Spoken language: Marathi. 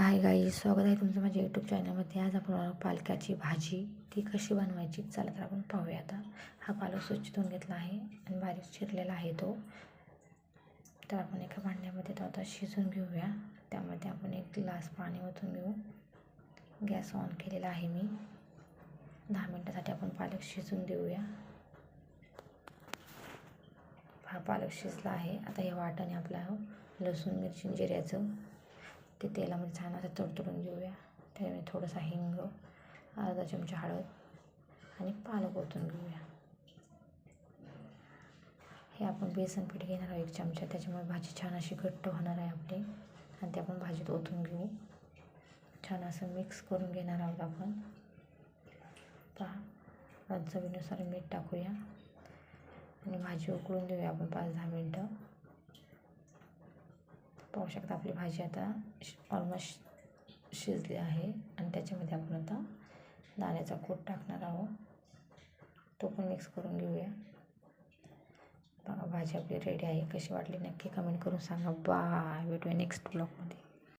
हाय गाई स्वागत आहे तुमचं माझ्या यूट्यूब चॅनलमध्ये आज आपण पालक्याची पालकाची भाजी. ती कशी बनवायची चला तर आपण पाहूया आता. हा पालक स्वच्छ धुवून घेतला आहे आणि बारीक चिरलेला आहे तो. तर आपण एका भांड्यामध्ये तो आता शिजून घेऊया. त्यामध्ये आपण एक ग्लास पाणी ओतून घेऊ. गॅस ऑन केलेला आहे मी. दहा मिनटासाठी आपण पालक शिजून देऊया. हा पालक शिजला आहे. आता हे वाटण आपला लसूण मिरची जिऱ्याचं ते तेलामध्ये छान असं तडतडून घेऊया. त्याच्यामध्ये थोडंसं हिंग अर्धा चमचा हळद आणि पालक ओतून घेऊया. हे आपण बेसन पीठ घेणार आहोत एक चमचा. त्याच्यामुळे भाजी छान अशी घट्ट होणार आहे आपली. आणि ते आपण भाजीत ओतून घेऊ. छान असं मिक्स करून घेणार आहोत आपण. पहा चवीनुसार मीठ टाकूया. आणि भाजी उकळून देऊया आपण पाच दहा मिनटं. पाहू शकता आपली भाजी आता ऑलमोस्ट शिजली आहे. आणि त्याच्यामध्ये आपण आता दाण्याचा कूट टाकणार आहोत. तो पण मिक्स करून घेऊया. बघा भाजी आपली रेडी आहे. कशी वाटली नक्की कमेंट करून सांगा. बाय भेटूया नेक्स्ट ब्लॉगमध्ये